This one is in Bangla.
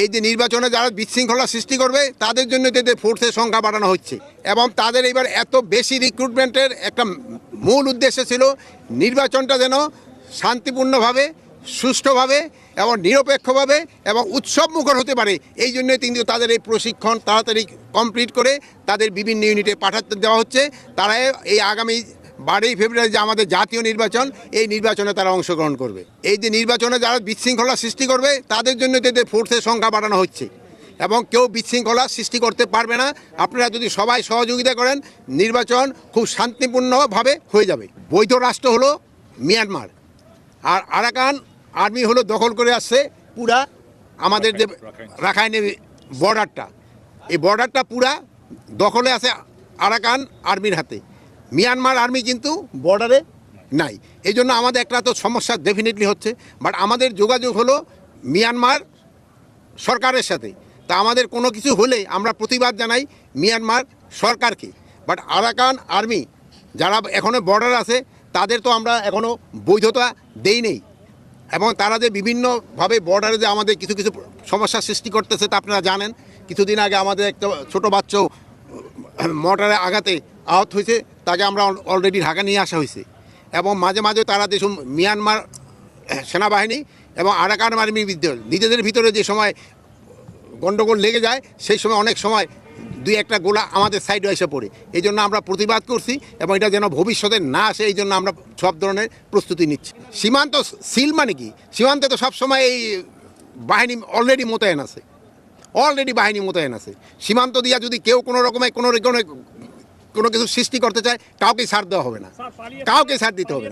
এই যে নির্বাচনে যারা বিশৃঙ্খলা সৃষ্টি করবে, তাদের জন্য তাদের ফোর্সের সংখ্যা বাড়ানো হচ্ছে, এবং তাদের এবার এত বেশি রিক্রুটমেন্টের একটা মূল উদ্দেশ্য ছিল নির্বাচনটা যেন শান্তিপূর্ণভাবে, সুষ্ঠুভাবে এবং নিরপেক্ষভাবে এবং উৎসব মুখর হতে পারে। এই জন্য কিন্তু তাদের এই প্রশিক্ষণ তাড়াতাড়ি কমপ্লিট করে তাদের বিভিন্ন ইউনিটে পাঠাতে দেওয়া হচ্ছে। তারা এই আগামী বারোই ফেব্রুয়ারি যে আমাদের জাতীয় নির্বাচন, এই নির্বাচনে তারা অংশগ্রহণ করবে। এই যে নির্বাচনে যারা বিশৃঙ্খলা সৃষ্টি করবে, তাদের জন্য তাদের ফোর্সের সংখ্যা বাড়ানো হচ্ছে। এবং কেউ বিশৃঙ্খলা সৃষ্টি করতে পারবে না। আপনারা যদি সবাই সহযোগিতা করেন, নির্বাচন খুব শান্তিপূর্ণভাবে হয়ে যাবে। বৈধ রাষ্ট্র হলো মিয়ানমার। আর আরাকান আর্মি হলো দখল করে আসছে পুরা আমাদের যে রাখাইনের বর্ডারটা। এই বর্ডারটা পুরা দখলে আছে আরাকান আর্মির হাতে। মিয়ানমার আর্মি কিন্তু বর্ডারে নাই। এই জন্য আমাদের একটা তো সমস্যা ডেফিনেটলি হচ্ছে। বাট আমাদের যোগাযোগ হলো মিয়ানমার সরকারের সাথে। তা আমাদের কোনো কিছু হলে আমরা প্রতিবাদ জানাই মিয়ানমার সরকারকে। বাট আরাকান আর্মি যারা এখনও বর্ডার আছে, তাদের তো আমরা এখনও বৈধতা দেই নেই। এবং তারা যে বিভিন্নভাবে বর্ডারে যে আমাদের কিছু কিছু সমস্যার সৃষ্টি করতেছে তা আপনারা জানেন। কিছুদিন আগে আমাদের একটা ছোট বাচ্চাও মোটরে আঘাতে আহত হয়েছে। তাকে আমরা অলরেডি ঢাকা নিয়ে আসা হয়েছে। এবং মাঝে মাঝে তারা সব মিয়ানমার সেনাবাহিনী এবং আরাকান আর্মির বিরুদ্ধে নিজেদের ভিতরে যে সময় গণ্ডগোল লেগে যায়, সেই সময় অনেক সময় দুই একটা গোলা আমাদের সাইডে এসে পড়ে। এই জন্য আমরা প্রতিবাদ করছি এবং এটা যেন ভবিষ্যতে না আসে, এই জন্য আমরা সব ধরনের প্রস্তুতি নিচ্ছি। সীমান্ত সিল মানে কি? সীমান্তে তো সবসময় এই বাহিনী অলরেডি মোতায়েন আছে। অলরেডি বাহিনী মোতায়েন আছে। সীমান্ত দিয়া যদি কেউ কোনো রকমের কোনো রকমের কোনো কিছু সৃষ্টি করতে চায় কাউকে সার দেওয়া হবে না। কাউকে সার দিতে হবে না।